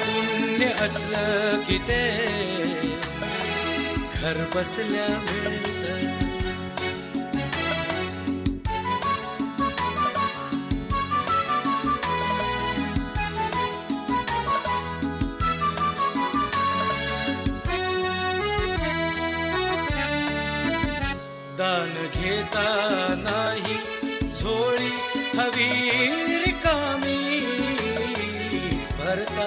पुण्य असलं की ते घर बसल्या मिळत. दान घेता नाही झोळी हवी रिकामी. भरता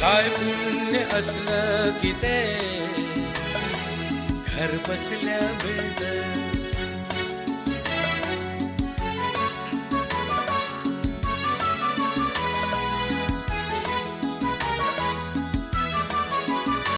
काय पुण्य असलं की ते घर बसल्या मिळतं.